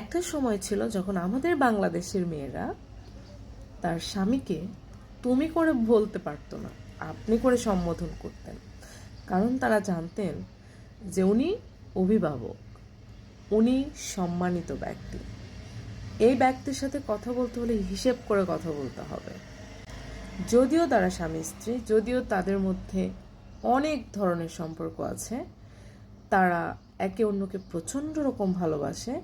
একটা সময় ছিল যখন আমাদের বাংলাদেশের মেয়েরা তার স্বামীকে তুমি করে বলতে পারতো না, আপনি করে সম্বোধন করতেন। কারণ তারা জানতেন যে উনি অভিভাবক, উনি সম্মানিত ব্যক্তি। এই ব্যক্তির সাথে কথা বলতে হলে হিসেব করে কথা বলতে হবে। যদিও তারা স্বামী স্ত্রী, যদিও তাদের মধ্যে অনেক ধরনের সম্পর্ক আছে, তারা একে অন্যকে প্রচণ্ড রকম ভালোবাসে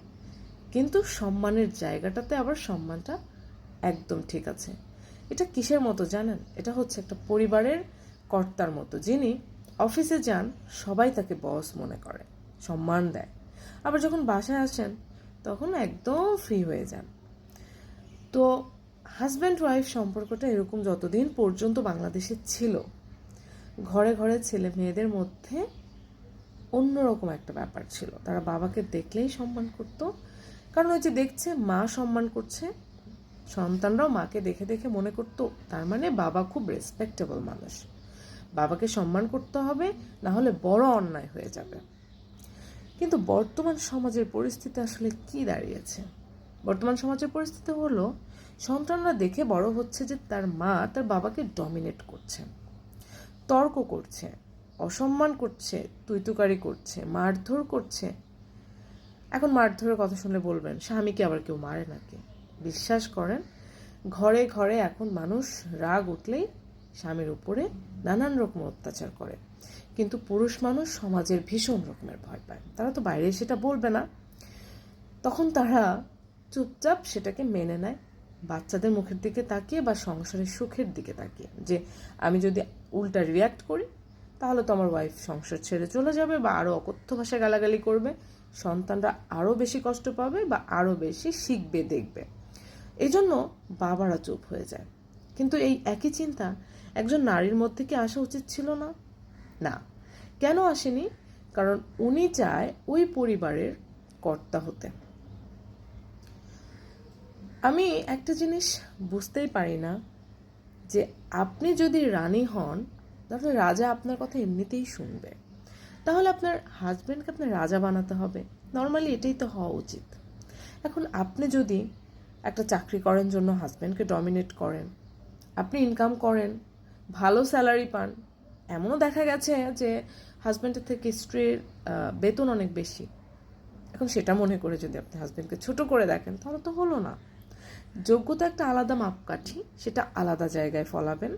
কিন্তু সম্মানের জায়গাটাতে আবার সম্মানটা একদম ঠিক আছে। এটা কিসের মতো জানেন? এটা হচ্ছে একটা পরিবারের কর্তার মতো। যিনি অফিসে যান, সবাই তাকে বস মনে করে, সম্মান দেয়। আবার যখন বাসায় আসেন, তখন একদম ফ্রি হয়ে যান। তো হাজব্যান্ড ওয়াইফ সম্পর্কটা এরকম যতদিন পর্যন্ত বাংলাদেশে ছিল, ঘরে ঘরে ছেলে মেয়েদের মধ্যে অন্যরকম একটা ব্যাপার ছিল। তারা বাবাকে দেখলেই সম্মান করতো কারণ ওই যে দেখছে, মা সম্মান করছে, সন্তানরাও মাকে দেখে দেখে মনে করতো, তার মানে বাবা খুব রেসপেক্টেবল মানুষ। বাবাকে সম্মান করতে হবে, না হলে বড় অন্যায় হয়ে যাবে। কিন্তু বর্তমান সমাজের পরিস্থিতি আসলে কি দাঁড়িয়েছে? বর্তমান সমাজের পরিস্থিতি হলো, সন্তানরা দেখে বড় হচ্ছে যে তার মা তার বাবাকে ডমিনেট করছে, তর্ক করছে, অসম্মান করছে, তুইতুকারি করছে, মারধর করছে এখন মারধরের কথা শুনলে বলবেন, স্বামীকে আবার কেউ মারে নাকি? বিশ্বাস করেন, ঘরে ঘরে এখন মানুষ রাগ উঠলেই স্বামীর উপরে নানান রকম অত্যাচার করে। কিন্তু পুরুষ মানুষ সমাজের ভীষণ রকমের ভয় পায়। তারা তো বাইরে সেটা বলবে না। তখন তারা চুপচাপ সেটাকে মেনে নেয়, বাচ্চাদের মুখের দিকে তাকিয়ে বা সংসারের সুখের দিকে তাকিয়ে। যে আমি যদি উল্টা রিয়াক্ট করি, তাহলে তো আমার ওয়াইফ সংসার ছেড়ে চলে যাবে বা আরও অকথ্য ভাষায় গালাগালি করবে। সন্তানরা আরও বেশি কষ্ট পাবে বা আরও বেশি শিখবে, দেখবে। এই জন্য বাবারা চুপ হয়ে যায়। কিন্তু এই একই চিন্তা একজন নারীর মধ্যে কি আসা উচিত ছিল না? না। কেন আসেনি? কারণ উনি চায় ওই পরিবারের কর্তা হতে। আমি একটা জিনিস বুঝতেই পারি না যে আপনি যদি রানী হন, তাহলে রাজা আপনার কথা এমনিতেই শুনবে। তাহলে আপনার হাজব্যান্ডকে আপনার রাজা বানাতে হবে। নর্মালি এটাই তো হওয়া উচিত। এখন আপনি যদি একটা চাকরি করেন জন্য হাজব্যান্ডকে ডমিনেট করেন, আপনি ইনকাম করেন, ভালো স্যালারি পান, এমনও দেখা গেছে যে হাজব্যান্ডের থেকে স্ত্রীর বেতন অনেক বেশি। এখন সেটা মনে করে যদি আপনি হাজব্যান্ডকে ছোট করে দেখেন, তাহলে তো হলো না। যোগ্যতা একটা আলাদা মাপকাঠি, সেটা আলাদা জায়গায় ফলাবেন।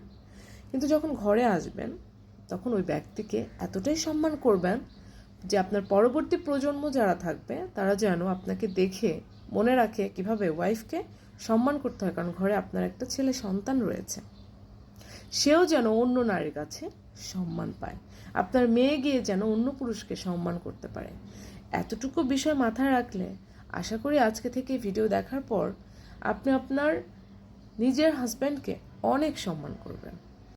কিন্তু যখন ঘরে আসবেন তখন ওই ব্যক্তিকে এতটাই সম্মান করবেন যে আপনার পরবর্তী প্রজন্ম যারা থাকবে, তারা যেন আপনাকে দেখে, মনে রাখে কীভাবে ওয়াইফকে সম্মান করতে হয়। কারণ ঘরে আপনার একটা ছেলে সন্তান রয়েছে। সেও যেন অন্য নারীর কাছে সম্মান পায়। আপনার মেয়ে গিয়ে যেন অন্য পুরুষকে সম্মান করতে পারে। এতটুকু বিষয় মাথায় রাখলে আশা করি আজকে থেকে ভিডিও দেখার পর আপনি আপনার নিজের হাজব্যান্ডকে অনেক সম্মান করবেন।